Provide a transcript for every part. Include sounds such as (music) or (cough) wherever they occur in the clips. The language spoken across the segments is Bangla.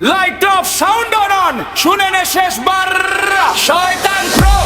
লাইট অফ সাউন্ড অন শুনে নে শেষবার। শয়তান প্রো।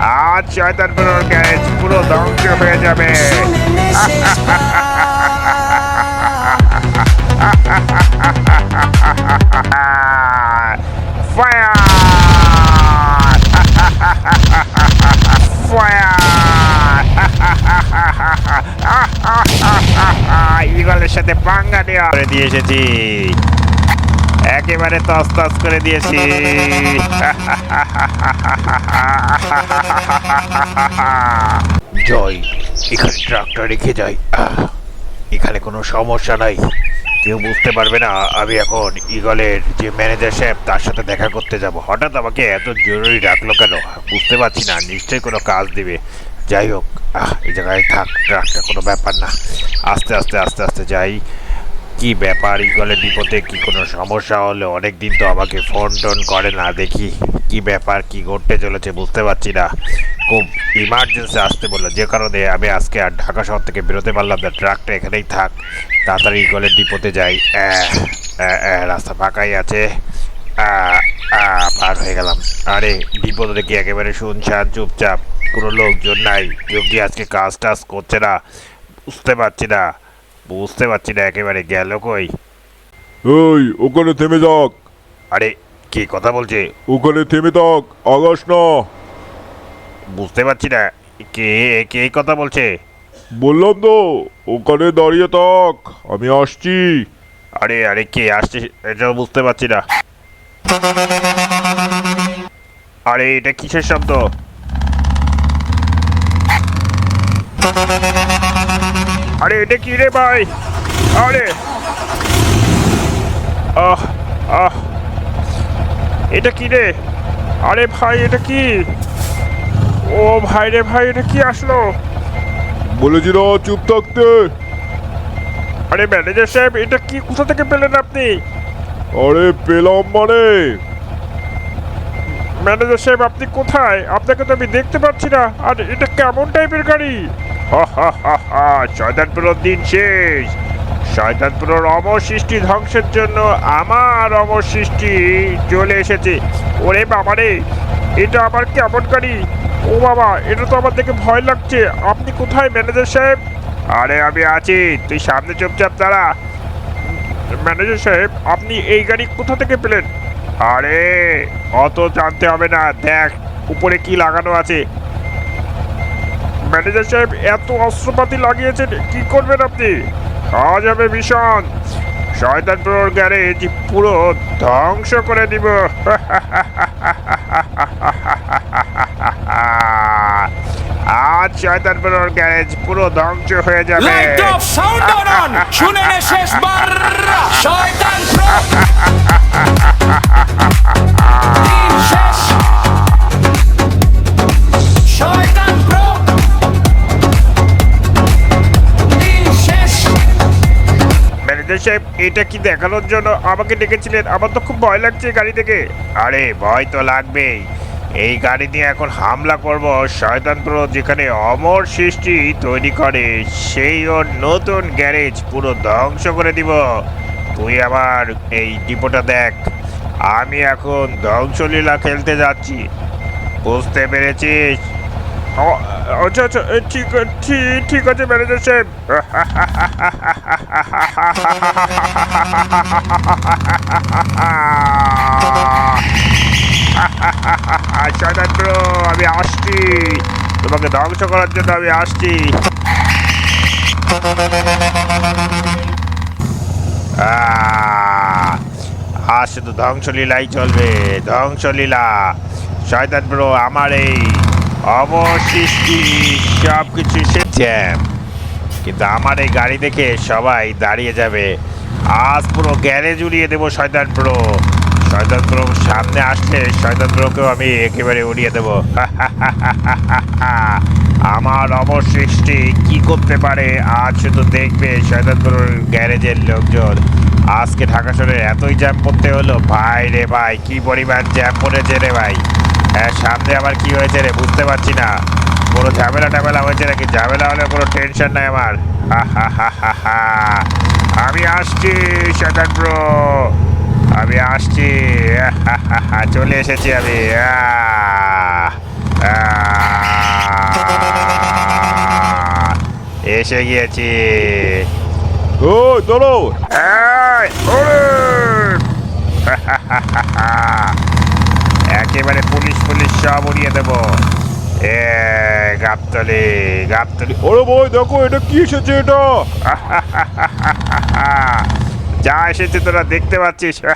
আজ শয়তান পুরোর গ্যারেজ পুরো ধ্বংস হয়ে যাবে। সাথে পাঙ্গা দেওয়া করে দিয়ে এসেছি একেবারে তস তস করে দিয়েছি। জয়। এখানে ট্রাকটা রেখে যাই এখানে কোনো সমস্যা নাই। কেউ বুঝতে পারবে না আমি এখন ইগলের যে ম্যানেজার সাহেব তার সাথে দেখা করতে যাব। হঠাৎ আমাকে এত জরুরি ডাকলো কেন? বুঝতে পারছি না নিশ্চয়ই কোনো কাজ দিবে। যাই হোক আহ, এই জায়গায় থাক ট্রাকটা কোনো ব্যাপার না। আস্তে আস্তে আস্তে আস্তে যাই। কি ব্যাপার ইগলের বিপদে কি কোনো সমস্যা হলে অনেক দিন তো আমাকে ফোন টোন করে না দেখি। কি ব্যাপার কি ঘটতে চলেছে বুঝতে পারছি না। খুব ইমার্জেন্সি আসতে বলল। যে কারণে আমি আজকে আর ঢাকা শহর থেকে বেরোতে পারলাম না। ট্রাকটা এখানেই থাক। তাড়াতাড়ি ইগলের ডিপোতে যাই। রাস্তা ফাঁকাই আছে। পার হয়ে গেলাম। আরে বিপদ দেখি একেবারে শুনছান? চুপচাপ কোনো লোকজন নাই। কেউ কি আজকে কাজ টাজ করছে না? বুঝতে পারছি না। বুঝতে পারছি না একেবারে গেল কই? এই ওখানে থেমে যাক। আরে কি কথা বলছে? ওখানে থেমে থাক আগাস না। বুঝতে পারছি না কে কে কথা বলছে? বললাম তো ওখানে দাঁড়িয়ে থাক আমি আসছি। আরে আরে কে আসছে এটাও বুঝতে পারছি না। আরে এটা কিসের শব্দ? আরে এটা কি রে ভাই? আরে! আহ আহ। এটা কি রে? আরে ভাই এটা কি? ও ভাই রে ভাই এটা কি আসলো? বলেছি না চুপ থাকতে। আরে ম্যানেজার সাহেব এটা কি? কোথা থেকে পেলেন আপনি? আরে পেলাম মানে। ম্যানেজার সাহেব আপনি কোথায়? আপনাকে তো আমি দেখতে পাচ্ছি না। আর এটা কেমন টাইপের গাড়ি? শয়তানপুরের দিন শেষ। শয়তানপুরের অমর সৃষ্টি ধ্বংসের জন্য আমার অমর সৃষ্টি চলে এসেছে। ওরে বাবা রে এটা আবার কেমন গাড়ি? ও বাবা এটা তো আমার দেখে ভয় লাগছে। আপনি কোথায় ম্যানেজার সাহেব? আরে আমি আছি। তুই সামনে চুপচাপ দাঁড়া। ম্যানেজার সাহেব, আপনি এই গাড়ি কোথা থেকে পেলেন? আরে, অত জানতে হবে না, দেখ, উপরে কি লাগানো আছে। ম্যানেজার সাহেব, এত অস্ত্রপাতি লাগিয়েছেন, কি করবেন আপনি? আজ হবে ভীষণ শয়তানপুর গ্যারেজ পুরো ধ্বংস করে দিব। (laughs) আজ শয়তানপুর গ্যারেজ পুরো ধ্বংস হয়ে যাবে। লাইট অফ সাউন্ড অন শুনে নে শেষবার। শয়তান সাহেব এটা কি দেখানোর জন্য আমাকে ডেকেছিলেন? আমার তো খুব ভয় লাগছে গাড়ি থেকে। আরে ভয় তো লাগবেই। এই গাড়ি নিয়ে এখন হামলা করব শয়তানপুর যেখানে অমর সৃষ্টি তৈরি করে, সেই ওর নতুন গ্যারেজ পুরো ধ্বংস করে দিব। তুই আবার এই ডিপোটা দেখ। আমি এখন ধ্বংসলীলা খেলতে যাচ্ছি। বুঝতে পেরেছিস? আচ্ছা আচ্ছা ঠিক ঠিক আছে, ম্যানেজার সাহেব। (laughs) শয়তান ব্রো আমি আসছি। তোমাকে ধ্বংস করার জন্য আমি আসছি। আজ শুধু ধ্বংসলীলাই চলবে, ধ্বংসলীলা। শয়তান ব্রো আমার এই অবশিষ্টি সব কিছু সে কিন্তু আমার এই গাড়ি দেখে সবাই দাঁড়িয়ে যাবে। আজ পুরো গ্যারেজ উড়িয়ে দেবো শয়তান প্রো শয়তান প্রো সামনে আসছে, শয়তান প্রোকেও আমি একেবারে উড়িয়ে দেবো। (laughs) আমার অবশিষ্টি কি করতে পারে? আজ শুধু দেখবে শয়তান প্রোর গ্যারেজের লোকজন। আজকে ঢাকা শহরে এতই জ্যাম পড়তে হলো। ভাই রে ভাই, কি পরিমাণ জ্যাম পড়েছে রে ভাই। হ্যাঁ সামনে আবার কি হয়েছে রে বুঝতে পারছি না। কোনো ঝামেলা টামেলা হয়েছে নাকি? ঝামেলা হলে কোনো টেনশন নাই আমার। হা হা হা হা আমি আসছি, শয়তান ব্রো। আমি আসছি। (laughs) চলে এসেছি আমি। এসে গিয়েছি। ও এই, (laughs) একেবারে পুলিশ পুলিশ সব উড়িয়ে দেবো। এ গাবতলি গাবতলি। আরে ভাই দেখো এটা কি এসেছে এটা? (laughs) যা এসেছে তোরা দেখতে পাচ্ছিস। (laughs)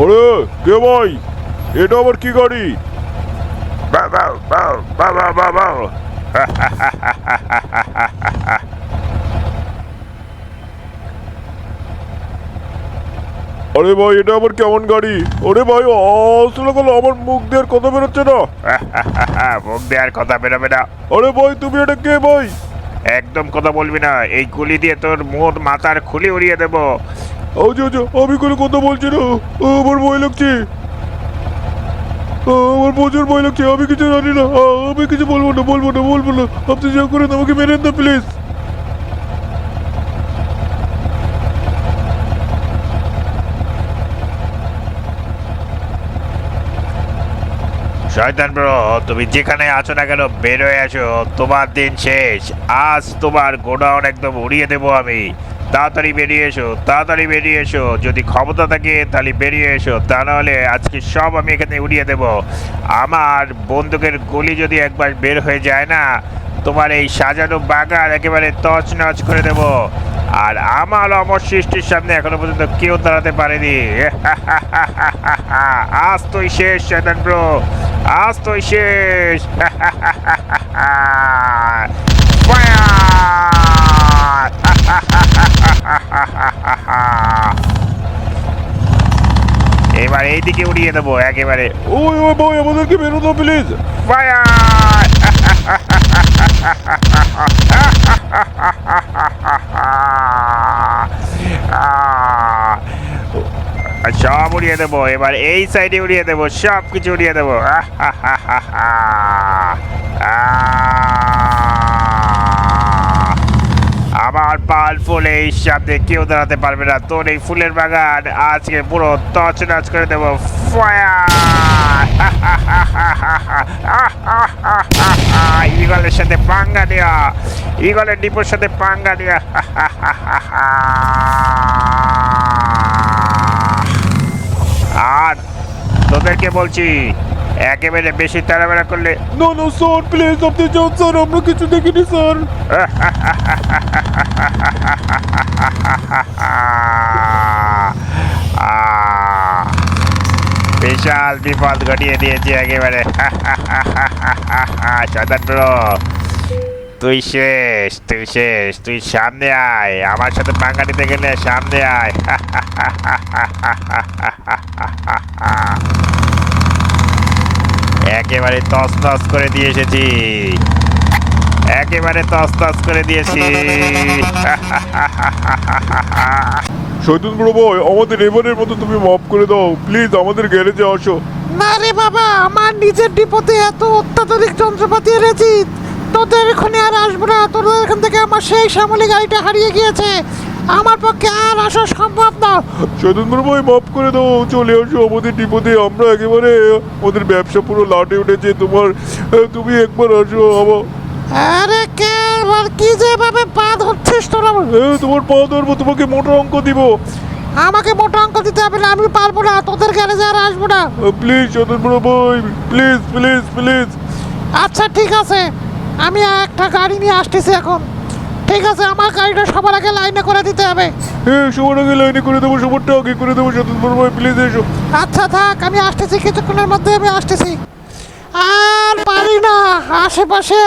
আরে কে ভাই? এটা আবার কি গাড়ি? বাউ, বাউ, বাউ, বাউ, আরে ভাই এটা আবার কেমন গাড়ি? ওরে ভাই আসলে গেল আমার মুখ দিয়ে কথা বেরোচ্ছে না। (laughs) মুখ দিয়ে আর কথা বেরোবে না আরে ভাই তুমি এটা কে ভাই? একদম কথা বলবি না এই গুলি দিয়ে তোর মোট মাথার খুলি উড়িয়ে দেবো। আচ্ছা আচ্ছা আমি কোনো কথা বলছি না। ও, আমার ভয় লাগছে। আমার প্রচুর ভয় লাগছে আমি কিছু জানি না। আমি কিছু বলব না বলব না বলব না। আপনি যা করেন আমাকে মেরে না প্লিজ। শয়তান ব্রো, তুমি যেখানে আছো না কেন বের হয়ে আসো তোমার দিন শেষ। আজ তোমার গোডাউন একদম উড়িয়ে দেবো আমি। তাড়াতাড়ি বেরিয়ে এসো, তাড়াতাড়ি বেরিয়ে এসো। যদি ক্ষমতা থাকে তাহলে বেরিয়ে এসো। তা নাহলে আজকে সব আমি এখানে উড়িয়ে দেব। আমার বন্দুকের গুলি যদি একবার বের হয়ে যায় না, তোমার এই সাজানো বাগান একেবারে তছ নচ করে দেব। আর আমার অমর সৃষ্টির সামনে এখনও পর্যন্ত কেউ দাঁড়াতে পারেনি। (laughs) আজ তুই শেষ শয়তান ব্রো। আজ তুই শেষ। (laughs) (laughs) এবার এইদিকে উড়িয়ে দেবো একেবারে। ওই ওই ভাই আমাদেরকে বেরো দাও প্লিজ ফায়ার সব উড়িয়ে দেবো, এবার এই সাইডে উড়িয়ে দেবো সব কিছু উড়িয়ে দেবো। আমার পাল ফুল এই সামনে কেউ দাঁড়াতে পারবে না। তোর এই ফুলের বাগান আজকে পুরো তছনছ করে দেবো। (laughs) ইগলের সাথে পাঙ্গা দেওয়া ইগলের ডিপোর সাথে পাঙ্গা দেওয়া আর তোদেরকে বলছি একেবারে বেশি তাড়াবেড়া করলে না না স্যার প্লিজ আপনি যান স্যার আমরা কিছু দেখিনি স্যার বিশাল বিপদ ঘটিয়ে দিয়েছি একেবারে। শতাব্র তুই শেষ তুই শেষ তুই সামনে আয়। আমার সাথে পাঙ্গা নিতে গেলে সামনে আয়। একেবারে তস তস করে দিয়ে এসেছি একেবারে তস তস করে দিয়েছি। শৈতুন বড় ভাই আমাদের এবারের মতো তুমি মাফ করে দাও। প্লিজ আমাদের গ্যারেজে আসো। না রে বাবা আমার নিজের ডিপোতে এত অত্যাধুনিক যন্ত্রপাতি এনেছি। তোদের এখানে আর আসব না। তোদের এখান থেকে আমার সেই শ্যামলি গাড়িটা হারিয়ে গিয়েছে। আমার পক্ষে আর আসা সম্ভব না। বড় ভাই মাফ করে দাও। চলে আসো আমাদের ডিপোতে। আমরা একেবারে ওদের ব্যবসা পুরো লাটে উঠেছে। তোমার তুমি একবার আসো আমার আরে কে আর কি যে ভাবে পা ধরছিস তোরা? তোমার পা ধরবো তোমাকে মোটা অঙ্ক দিব। আমাকে মোটা অঙ্ক দিতে হবে না আমি পারব না। তোদের গ্যারেজে আর আসব না। প্লিজ শৈতুন বড় ভাই প্লিজ প্লিজ প্লিজ আচ্ছা ঠিক আছে। আমি একটা গাড়ি নিয়ে আসতেছি এখন। ঠিক আছে আমার গাড়িটা সবার আগে লাইনে করে দিতে হবে। হ্যাঁ সবার আগে লাইনে করে দেবো সবারটা আগে করে দেবো বড় ভাই প্লিজ এসো। আচ্ছা থাক আমি আসতেছি কিছুক্ষণের মধ্যে আমি আসতেছি। আর পারি না আশেপাশে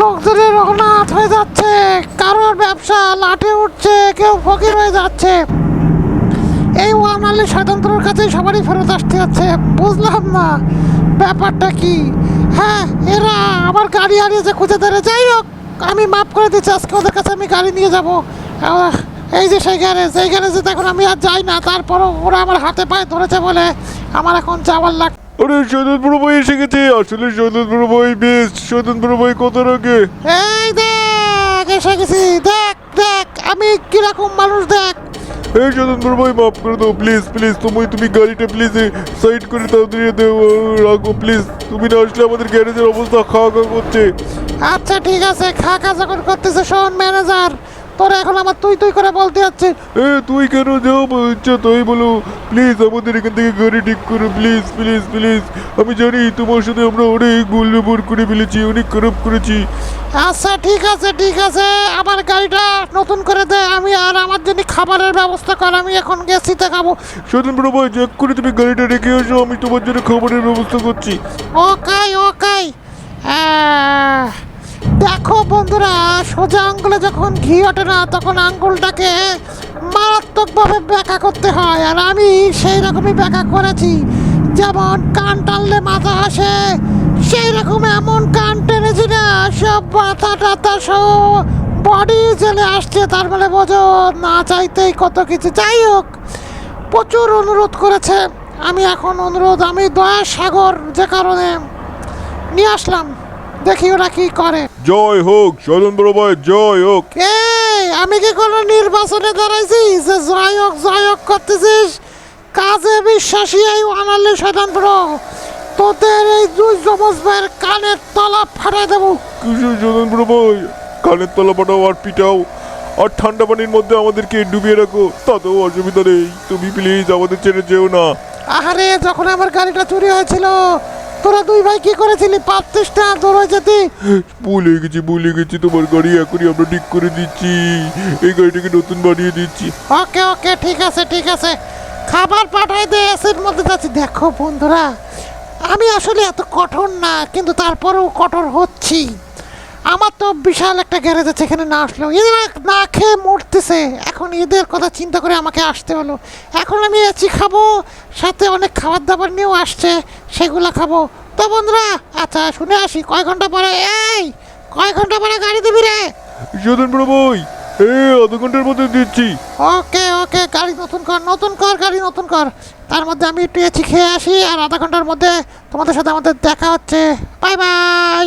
লোকজনের অনাথ হয়ে যাচ্ছে কারোর ব্যবসা লাঠে উঠছে কেউ ফকির হয়ে যাচ্ছে। এই ওয়ানালি স্বতন্ত্রের কাছে সবারই ফেরত আসতে যাচ্ছে বুঝলাম না ব্যাপারটা কি? হ্যাঁ এরা আমার গাড়ি হারিয়েছে খুঁজে ধরে। যাই হোক আমি মাফ করে দিচ্ছি আজকে ওদের কাছে আমি গাড়ি নিয়ে যাব। এই যে সেই গ্যারেজ এই গ্যারেজে দেখুন আমি আর যাই না তারপরও ওরা আমার হাতে পায়ে ধরেছে বলে আমার এখন যাওয়ার লাগ আরে সদন বড় ভাই এসে গেছে। আসলে সদন বড় ভাই বেস্ট সদন বড় ভাই কত রাখে এই দেখ এসে গেছি। দেখ দেখ আমি কীরকম মানুষ দেখ। এই বড় ভাই, মাফ করে দাও প্লিজ প্লিজ তুমি তুমি গাড়িটা প্লিজ সাইড করে তাড়াতাড়ি দেও রাখো প্লিজ তুমি না আসলে আমাদের গ্যারেজের অবস্থা খাওয়া খাওয়া করছে। আচ্ছা ঠিক আছে খাকা যখন করতেছে শোন ম্যানেজার তোর এখন আমার তুই তুই করে বলতে হচ্ছে এ তুই কেন যাও ইচ্ছা তুই বলো। প্লিজ আমাদের এখান থেকে গাড়ি ঠিক করো। প্লিজ প্লিজ প্লিজ আমি জানি তোমার সাথে আমরা অনেক ভুল করে ফেলেছি অনেক খারাপ করেছি। আচ্ছা ঠিক আছে ঠিক আছে। আমার গাড়িটা নতুন করে দে। আমি আর আমার জন্য খাবারের ব্যবস্থা কর। আমি এখন গেছিতে খাব। সদন বড় ভাই চেক করে তুমি গাড়িটা রেখে এসো। আমি তোমার জন্য খাবারের ব্যবস্থা করছি। ওকাই ওকাই আহ, দেখো বন্ধুরা, সোজা আঙ্গুলে যখন ঘি ওঠে না, তখন আঙ্গুলটাকে মারাত্মকভাবে ব্যাখ্যা করতে হয়। আর আমি সেই রকমই ব্যাখ্যা করেছি। যেমন কান টানলে মাথা আসে, সেই রকম এমন কান টেনেছি না, সব মাথা টাথা সব বডি চলে আসছে। তার মানে বোঝো, না চাইতেই কত কিছু। যাই হোক, প্রচুর অনুরোধ করেছে। আমি এখন অনুরোধ, আমি দয়া সাগর যে কারণে নিয়ে আসলাম। দেখি ওরা কি করে। জয় হোক সদন বড় ভাই জয় হোক। এই আমি কি কোনো নির্বাচনে দাঁড়াইছি যে জয় হোক জয় হোক করতেছিস? কাজে বিশ্বাসী এই আনালে শয়তান বড় তোদের এই দুই জমজ ভাইয়ের কানের তলা ফাটাই দেবো। কিছু সদন বড় ভাই কানের তলা পাঠাও আর পিটাও। আর ঠান্ডা পানির মধ্যে আমাদেরকে ডুবিয়ে রাখো তাতেও অসুবিধা নেই। তুমি প্লিজ আমাদের ছেড়ে যেও না। আহারে যখন আমার গাড়িটা চুরি হয়েছিল তোরা দুই ভাই কি করেছিলি? পারতিস না দৌড়ে যেতে? ভুলে গেছি ভুলে গেছি তোমার গাড়ি এখনই আমরা ঠিক করে দিচ্ছি। এই গাড়িটাকে নতুন বানিয়ে দিচ্ছি। ওকে ওকে ঠিক আছে ঠিক আছে। খাবার পাঠাই দে এসির মধ্যে যাচ্ছি। দেখো বন্ধুরা আমি আসলে এত কঠোর না কিন্তু তারপরেও কঠোর হচ্ছি। আমার তো বিশাল একটা গ্যারেজ আছে এখানে না আসলেও। এরা না খেয়ে মরতেছে। এখন এদের কথা চিন্তা করে আমাকে আসতে হলো। এখন আমি এসি খাব সাথে অনেক খাবার দাবার নিয়েও আসছে সেগুলো খাব। তো বন্ধুরা আচ্ছা শুনে আসি কয় ঘণ্টা পরে? এই কয় ঘণ্টা পরে গাড়ি দিবি রে? সদন বড় ভাই এ আধ ঘণ্টার মধ্যে দিচ্ছি। ওকে ওকে গাড়ি নতুন কর নতুন কর গাড়ি নতুন কর। তার মধ্যে আমি একটু এসি খেয়ে আসি আর আধা ঘণ্টার মধ্যে তোমাদের সাথে আমাদের দেখা হচ্ছে। Bye bye!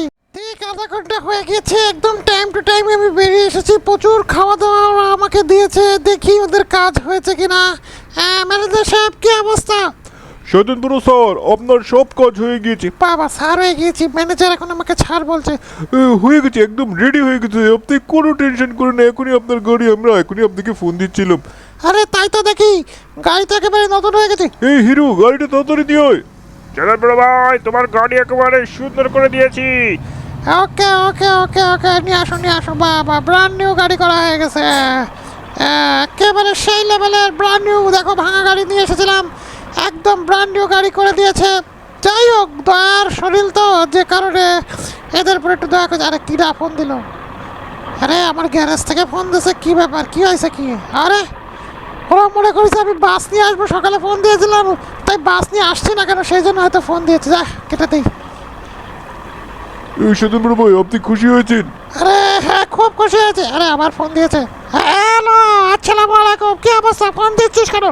ঠিক আধা ঘণ্টা হয়ে গেছে একদম টাইম টু টাইম আমি বেরিয়ে এসেছি। প্রচুর খাওয়া দাওয়া ওরা আমাকে দিয়েছে দেখি ওদের কাজ হয়েছে কিনা। হ্যাঁ ম্যানেজার সাহেব কি অবস্থা? সদন বড় স্যার আপনার সব কাজ হয়ে গিয়েছে। বাবা স্যার হয়ে গিয়েছি ম্যানেজার এখন আমাকে ছাড় বলছে। হয়ে গেছে একদম রেডি হয়ে গেছে। আপনি কোনো টেনশন করেন না এখনই আপনার গাড়ি আমরা এখনই আপনাকে ফোন দিচ্ছিলাম। আরে তাই তো দেখি গাড়ি তো একেবারে নতুন হয়ে গেছে। এই হিরো গাড়িটা তাড়াতাড়ি দিয়ে বড় ভাই তোমার গাড়ি একেবারে সুন্দর করে দিয়েছি। ওকে ওকে ওকে ওকে নিয়ে আসো নিয়ে আসো, বাবা ব্র্যান্ড নিউ গাড়ি করা হয়ে গেছে। একেবারে সেই লেভেলের ব্র্যান্ড নিউ দেখো, ভাঙা গাড়ি নিয়ে এসেছিলাম। একদম ব্র্যান্ড নিউ গাড়ি করে দিয়েছে। যাই হোক, দয়ার শরীর তো, যে কারণে এদের উপর একটু দয়া করে, আরে কিরা ফোন দিল? আরে, আমার গ্যারেজ থেকে ফোন দিয়েছে কি ব্যাপার, কি হয়েছে কি? আরে, ওরা মনে করেছে আমি বাস নিয়ে আসব, সকালে ফোন দিয়েছিলাম, তাই বাস নিয়ে আসছি না কেন, সেই জন্য হয়তো ফোন দিয়েছে। যা কেটে দিই। বড় ভাই আপনি খুশি হয়েছেন? আরে হ্যাঁ খুব খুশি হয়েছে। আরে আবার ফোন দিয়েছে। হ্যালো আসসালামু আলাইকুম কি অবস্থা? ফোন দিচ্ছিস কেন?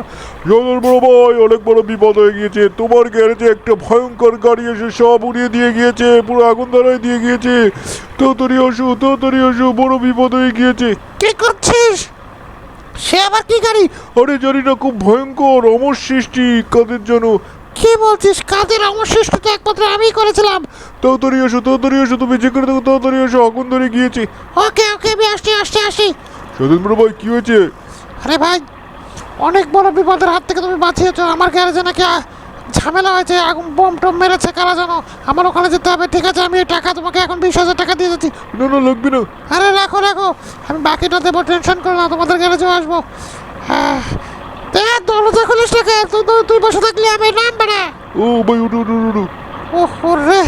সদন বড় ভাই অনেক বড় বিপদ হয়ে গিয়েছে। তোমার গ্যারেজে একটা ভয়ঙ্কর গাড়ি এসে সব উড়িয়ে দিয়ে গিয়েছে পুরো আগুন দিয়ে গিয়েছে। তাড়াতাড়ি আসো বড় বিপদ হয়ে গিয়েছে। কি করছিস? সে আবার কি গাড়ি? আরে জানি না খুব ভয়ঙ্কর অমর সৃষ্টি কাদের জন্য কি বলছিস? কাদের অবশিষ্ট তো একমাত্র আমি করেছিলাম। তাড়াতাড়ি আসো তাড়াতাড়ি আসো তুমি যে করে দেখো তাড়াতাড়ি আসো আগুন ধরে গিয়েছি। ওকে ওকে আমি আসছি আসছি আসছি। বড় ভাই কি হয়েছে? আরে ভাই অনেক বড় বিপদের হাত থেকে তুমি বাঁচিয়েছো। আমার গ্যারেজে নাকি ঝামেলা হয়েছে আগুন বোম টোম মেরেছে কারা জানো? আমার ওখানে যেতে হবে ঠিক আছে? আমি এই টাকা তোমাকে এখন বিশ হাজার টাকা দিয়ে যাচ্ছি না না লাগবে না। আরে রাখো রাখো। আমি বাকিটা দেবো টেনশন করো না তোমাদের গ্যারেজেও আসব। হ্যাঁ এ দরজা খুলিস না কে তুই বসে থাকলে আমি নামবে ও রে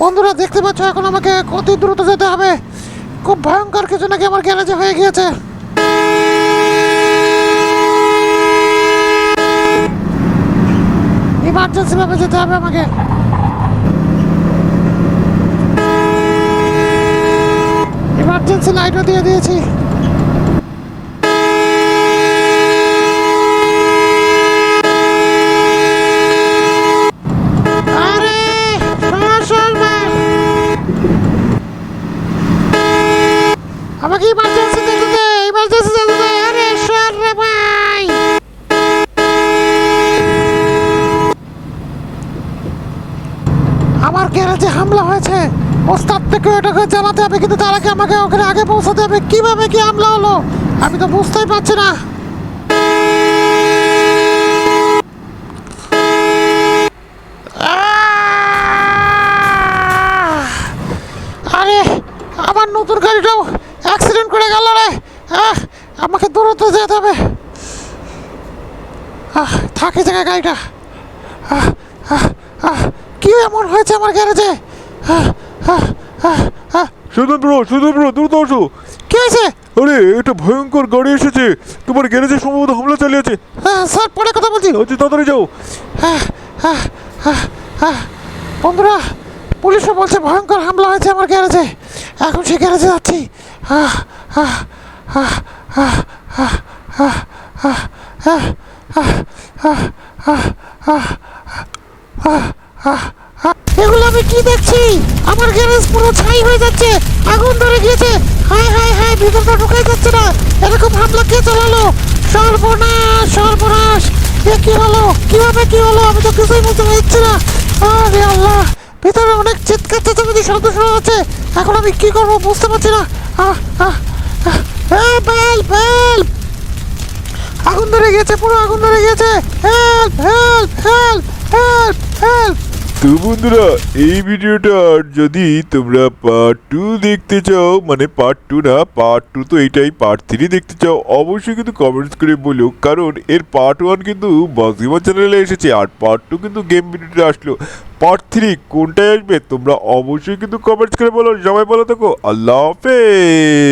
বন্ধুরা দেখতে পাচ্ছ এখন আমাকে অতি দ্রুত যেতে হবে। খুব ভয়ঙ্কর কিছু নাকি আমার গ্যারেজে হয়ে গিয়েছে। ইমার্জেন্সি ভাবে যেতে হবে আমাকে। ইমার্জেন্সি লাইটও দিয়ে দিয়েছি। জানাতে হবে কিন্তু তার আগে আমাকে ওখানে আগে পৌঁছাতে হবে। কীভাবে কি হামলা হলো আমি তো বুঝতেই পারছি না। আরে আমার নতুন গাড়িটাও অ্যাক্সিডেন্ট করে গেল রে। আমাকে দৌড়াতে যেতে হবে। থাকে জায়গায় গাড়িটা। কি এমন হয়েছে আমার গ্যারেজে? আহ, আহ, আহ, আহ, সুতন্ত্র সুতন্ত্র দ্রুত আসো কি হয়েছে আরে একটা ভয়ঙ্কর গাড়ি এসেছে তোমার গ্যারেজে সম্ভবত হামলা চালিয়েছে আহ, স্যার পরে কথা বলছি আচ্ছা তাড়াতাড়ি যাও বন্ধুরা পুলিশও বলছে ভয়ঙ্কর হামলা হয়েছে আমার গ্যারেজে এখন সে গ্যারেজে যাচ্ছি আহ, আহ, আহ, আহ, আহ, আহ, এগুলো আমি কি দেখছি? আমার গ্যারেজ পুরো ছাই হয়ে যাচ্ছে। আগুন ধরে গিয়েছে। হায় হায় হায়, ভিতরটা ঢুকাই যাচ্ছে না। এরকম হামলা কে চালালো? সর্বনাশ সর্বনাশ। এ কি হলো? কীভাবে কি হলো? আমি তো কিছুই বুঝতে পারছি না। আরে আল্লাহ! ভিতরে অনেক চিৎকার, চেঁচামেচি, শব্দ শোনা যাচ্ছে। এখন আমি কি করব বুঝতে পারছি না। আহ আহ হেল্প হেল্প আগুন ধরে গেছে পুরো আগুন ধরে গেছে help help help help help তো বন্ধুরা, এই ভিডিওটার যদি তোমরা পার্ট টু দেখতে চাও মানে পার্ট টু না পার্ট টু তো এইটাই পার্ট থ্রি দেখতে চাও, অবশ্যই কিন্তু কমেন্টস করে বলো। কারণ এর পার্ট ওয়ান কিন্তু বসগিমা চ্যানেলে এসেছে, আর পার্ট টু কিন্তু গেম ভিডিওটা আসলো। পার্ট থ্রি কোনটায় আসবে, তোমরা অবশ্যই কিন্তু কমেন্টস করে বলো। সবাই বলো দেখো আল্লাহ হাফেজ।